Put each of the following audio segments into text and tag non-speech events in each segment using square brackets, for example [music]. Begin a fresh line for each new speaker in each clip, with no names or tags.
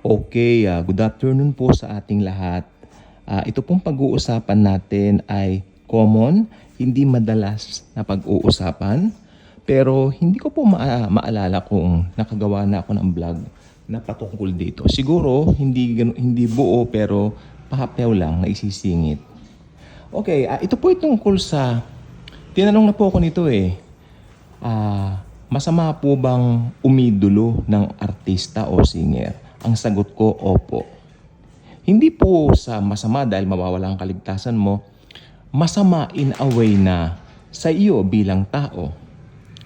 Okay, ah, good afternoon po sa ating lahat. Ah, ito pong pag-uusapan natin ay common, hindi madalas na pag-uusapan. Pero hindi ko po maa- maalala kung nakagawa na ako ng vlog na patungkol dito. Siguro hindi, hindi buo pero pahapew lang na isisingit. Okay, ah, ito po itungkol sa... Tinanong na po ako nito eh. Ah, masama po bang umidulo ng artista o singer? Ang sagot ko, opo. Hindi po sa masama dahil mawawala ang kaligtasan mo. Masama in a way na sa iyo bilang tao.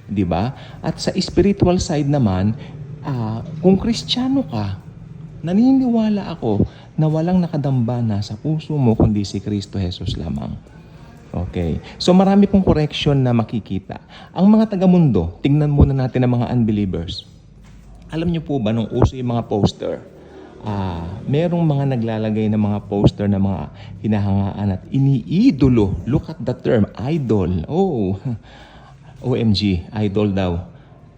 'Di ba? At sa spiritual side naman, ah, kung kristyano ka, naniniwala ako na walang nakadambana sa puso mo kundi si Kristo Jesus lamang. Okay. So marami pong correction na makikita. Ang mga taga-mundo, tingnan muna natin ang mga unbelievers. Alam niyo po ba nung uso yung mga poster, ah, merong mga naglalagay ng mga poster na mga hinahangaan at iniidolo. Look at the term, idol. Oh, [laughs] OMG, idol daw.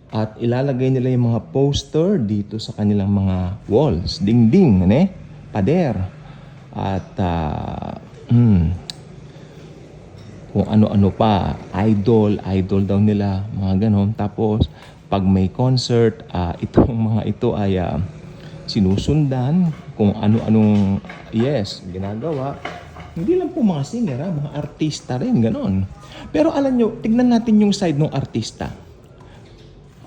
At ilalagay nila yung mga poster dito sa kanilang mga walls, dingding, eh, pader. At ah, hmm, kung ano-ano pa, idol, idol daw nila, mga ganon. Tapos, pag may concert, ah, [laughs] itong mga ito ay ah, sinusundan kung ano-anong, yes, ginagawa. Hindi lang po mga singer, ha, mga artista rin, ganon. Pero alam nyo, tignan natin yung side ng artista.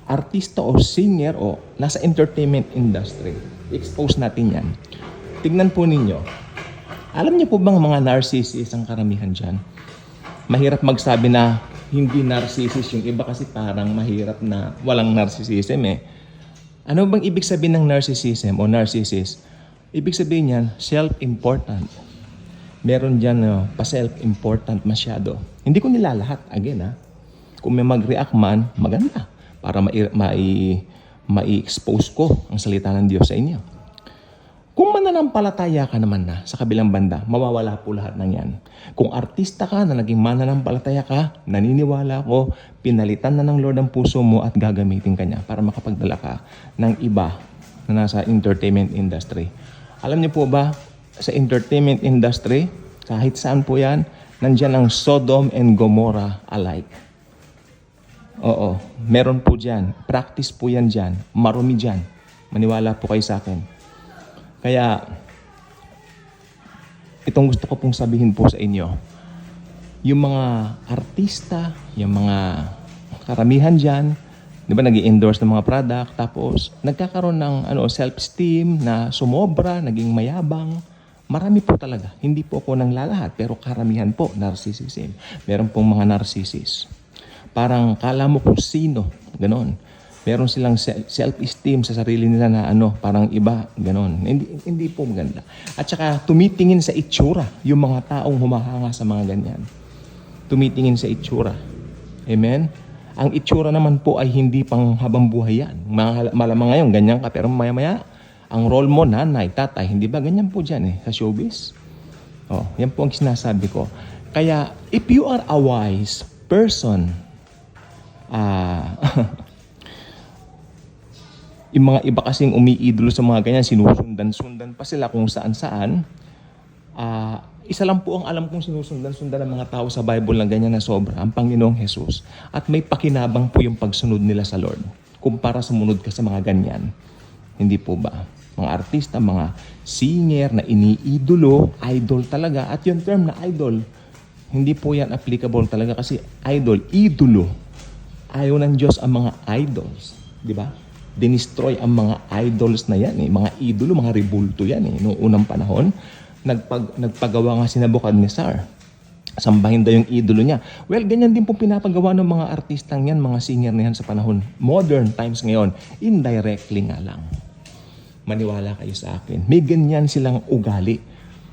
Artista o singer o nasa entertainment industry. Expose natin yan. Tignan po ninyo. Alam niyo po bang mga narcissist ang karamihan dyan? mahirap magsabi na hindi narcissist yung iba kasi parang mahirap na walang narcissism eh. Ano bang ibig sabihin ng narcissism o narcissist? Ibig sabihin niyan, self-important. Meron dyan no, pa-self-important masyado. Hindi ko nilalahat, again ha. Kung may mag-react man, maganda. Para mai- mai- mai-expose ko ang salita ng Diyos sa inyo. Kung mananampalataya ka naman na sa kabilang banda, mawawala po lahat ng yan. Kung artista ka na naging mananampalataya ka, naniniwala ko, pinalitan na ng Lord ang puso mo at gagamitin ka niya para makapagdala ka ng iba na nasa entertainment industry. Alam niyo po ba, sa entertainment industry, kahit saan po yan, nandyan ang Sodom and Gomorrah alike. Oo, meron po dyan. Practice po yan dyan. Marumi dyan. Maniwala po kayo sa akin. Kaya, itong gusto ko pong sabihin po sa inyo, yung mga artista, yung mga karamihan dyan, di ba, nag endorse ng mga product, tapos nagkakaroon ng ano, self-esteem na sumobra, naging mayabang. Marami po talaga. Hindi po ako nang lalahat, pero karamihan po, narcissism. Meron pong mga narcissist. Parang kala mo kung sino, ganon meron silang se- self-esteem sa sarili nila na ano, parang iba, ganon. Hindi, hindi po maganda. At saka tumitingin sa itsura yung mga taong humahanga sa mga ganyan. Tumitingin sa itsura. Amen? Ang itsura naman po ay hindi pang habang buhay yan. Malamang ngayon, ganyan ka, pero maya-maya, ang role mo, nanay, tatay, hindi ba ganyan po dyan eh, sa showbiz? Oh, yan po ang sinasabi ko. Kaya, if you are a wise person, ah, [laughs] yung mga iba kasing umiidolo sa mga ganyan, sinusundan-sundan pa sila kung saan-saan. Ah, isa lang po ang alam kong sinusundan-sundan ng mga tao sa Bible na ganyan na sobra, ang Panginoong Jesus. At may pakinabang po yung pagsunod nila sa Lord kumpara sa munod ka sa mga ganyan. Hindi po ba? Mga artista, mga singer na iniidolo, idol talaga. At yung term na idol, hindi po yan applicable talaga kasi idol, idolo. Ayaw ng Diyos ang mga idols. Di ba? Dinestroy ang mga idols na yan. Eh. Mga idolo, mga rebulto yan eh. Noong unang panahon, nagpag, nagpagawa nga si Nebuchadnezzar. Sambahin daw yung idolo niya. Well, ganyan din po pinapagawa ng mga artistang yan, mga singer na yan sa panahon. Modern times ngayon, indirectly nga lang. Maniwala kayo sa akin. May ganyan silang ugali.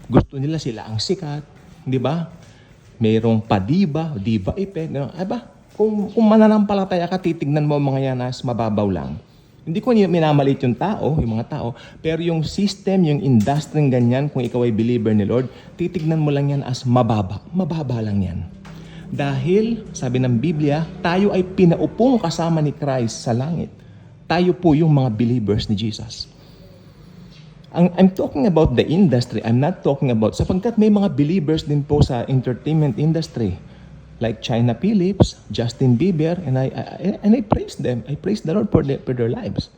Gusto nila sila ang sikat, di ba? Mayroong padiba, diba effect. Ano, ay ba? Kung, kung mananampalataya ka, titignan mo mga yan as mababaw lang. Hindi ko minamalit yung tao, yung mga tao, pero yung system, yung industry ng ganyan, kung ikaw ay believer ni Lord, titignan mo lang yan as mababa. Mababa lang yan. Dahil, sabi ng Biblia, tayo ay pinaupong kasama ni Christ sa langit. Tayo po yung mga believers ni Jesus. Ang, I'm talking about the industry. I'm not talking about, sapagkat may mga believers din po sa entertainment industry. Like China Phillips, Justin Bieber, and I, I and I praise them. I praise the Lord for their, for their lives.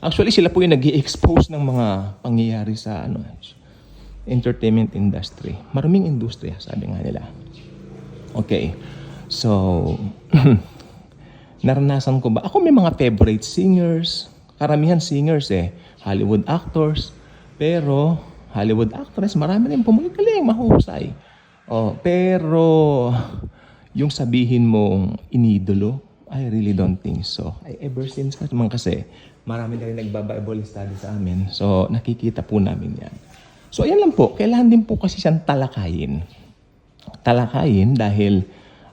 Actually, sila po yung nag expose ng mga pangyayari sa ano, entertainment industry. Maraming industriya, sabi nga nila. Okay. So, [clears throat] naranasan ko ba? Ako may mga favorite singers. Karamihan singers eh. Hollywood actors. Pero, Hollywood actress, marami rin pumagaling, mahusay. Oh, pero, yung sabihin mong inidolo, I really don't think so. I ever since naman kasi, marami na rin nagba-Bible study sa amin. So, nakikita po namin yan. So, ayan lang po. Kailangan din po kasi siyang talakayin talakayin dahil,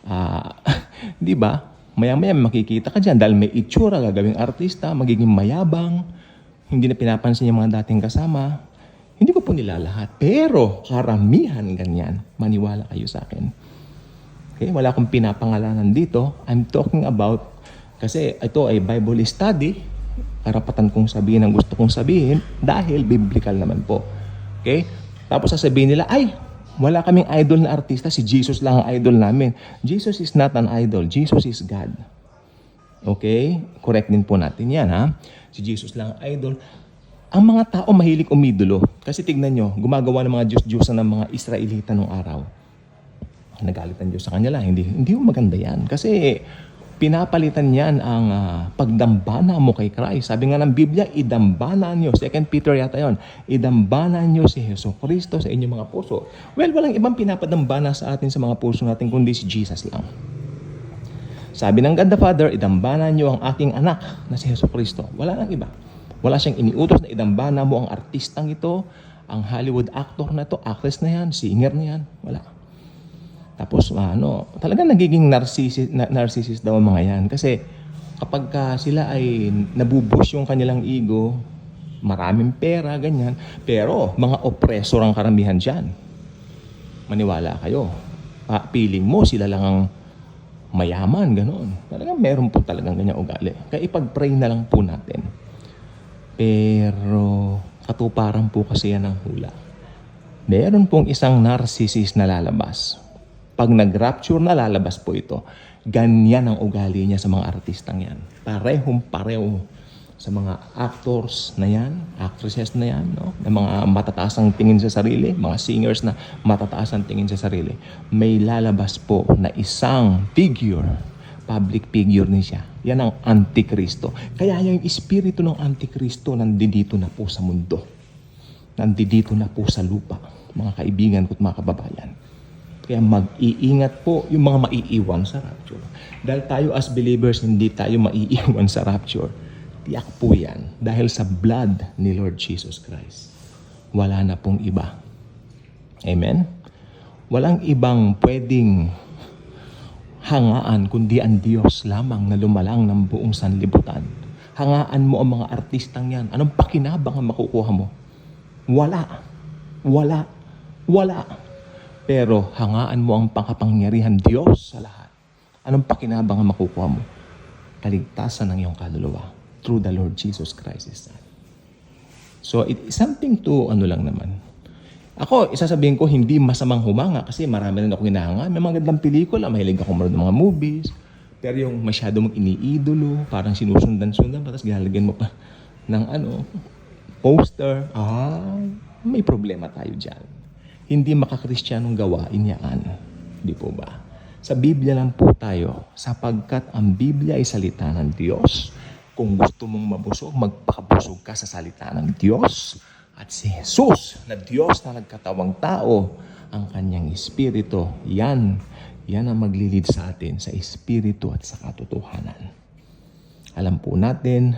ah, [laughs] di ba, maya-maya makikita ka dyan dahil may itsura, gagawing artista, magiging mayabang, hindi na pinapansin yung mga dating kasama. Hindi ko po nila lahat. Pero karamihan ganyan. Maniwala kayo sa akin. Okay, wala akong pinapangalanan dito. I'm talking about, kasi ito ay Bible study, karapatan kong sabihin ang gusto kong sabihin dahil biblical naman po. Okay? Tapos sasabihin nila, ay, wala kaming idol na artista, si Jesus lang ang idol namin. Jesus is not an idol, Jesus is God. Okay? Correct din po natin yan, ha? Si Jesus lang ang idol. Ang mga tao mahilig umidolo. Kasi tignan nyo, gumagawa ng mga Diyos-Diyosan ng mga Israelita nung araw. Nagalit ang Diyos sa kanila. Hindi, hindi maganda yan. Kasi pinapalitan yan ang ah, pagdambana mo kay Christ. Sabi nga ng Biblia, idambana nyo. 2 Peter yata yon. Idambana nyo si Yeso Kristo sa inyong mga puso. Well, walang ibang pinapadambana sa atin sa mga puso natin kundi si Jesus lang. Sabi ng God the Father, idambana nyo ang aking anak na si Yeso Kristo. Wala nang iba. Wala siyang iniutos na idambana mo ang artistang ito, ang Hollywood actor na to, actress na yan, singer na yan. Wala. Tapos ano, talagang nagiging narcissist, na, narcissist daw ang mga yan. Kasi kapag ka sila ay nabubush yung kanilang ego, maraming pera, ganyan. Pero mga oppressor ang karamihan dyan. Maniwala kayo. Pa, feeling mo sila lang ang mayaman, gano'n. Talagang meron po talagang ganyang ugali. Kaya ipag-pray na lang po natin. Pero katuparan po kasi yan ng hula. Meron pong isang narcissist na lalabas. Pag nag-rapture na lalabas po ito. Ganyan ang ugali niya sa mga artistang yan. Parehong pareho sa mga actors na yan, actresses na yan, no? na mga matataas ang tingin sa sarili, mga singers na matataas ang tingin sa sarili. May lalabas po na isang figure, public figure ni siya. Yan ang Antikristo. Kaya yung espiritu ng Antikristo nandito na po sa mundo. Nandito na po sa lupa, mga kaibigan ko at mga kababayan. Kaya mag-iingat po yung mga maiiwan sa rapture. Dahil tayo as believers, hindi tayo maiiwan sa rapture. Tiyak po yan dahil sa blood ni Lord Jesus Christ. Wala na pong iba. Amen? Walang ibang pwedeng hangaan kundi ang Diyos lamang na lumalang ng buong sanlibutan. Hangaan mo ang mga artistang yan. Anong pakinabang ang makukuha mo? Wala. Wala. Wala. Pero hangaan mo ang pangkapangyarihan Diyos sa lahat. Anong pakinabang ang makukuha mo? Kaligtasan ng iyong kaluluwa through the Lord Jesus Christ His Son. So it is something to ano lang naman. Ako, isasabihin ko, hindi masamang humanga kasi marami rin ako hinahanga. May mga gandang pelikula, mahilig ako manood ng mga movies. Pero yung masyado mong iniidolo, parang sinusundan-sundan, tapos gahalagyan mo pa ng ano, poster. Ah, may problema tayo dyan. Hindi makakristyanong gawain yan. Di po ba? Sa Biblia lang po tayo, sapagkat ang Biblia ay salita ng Diyos. Kung gusto mong mabusog, magpakabusog ka sa salita ng Diyos. At si Jesus, na Diyos na nagkatawang tao, ang kanyang espiritu, yan, yan ang maglilid sa atin sa espiritu at sa katotohanan. Alam po natin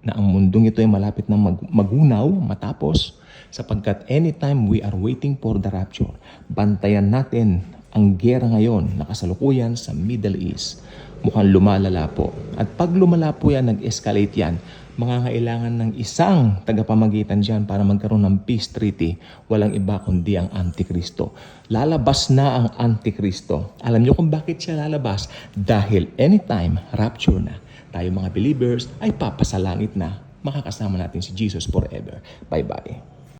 na ang mundong ito ay malapit na mag- magunaw, matapos, sapagkat anytime we are waiting for the rapture, bantayan natin ang gera ngayon na kasalukuyan sa Middle East. Mukhang lumalala po. At pag lumala po yan, nag-escalate yan, mangangailangan ng isang tagapamagitan dyan para magkaroon ng peace treaty. Walang iba kundi ang Antikristo. Lalabas na ang Antikristo. Alam niyo kung bakit siya lalabas? Dahil anytime rapture na, tayo mga believers ay papasalangit na makakasama natin si Jesus forever. Bye-bye.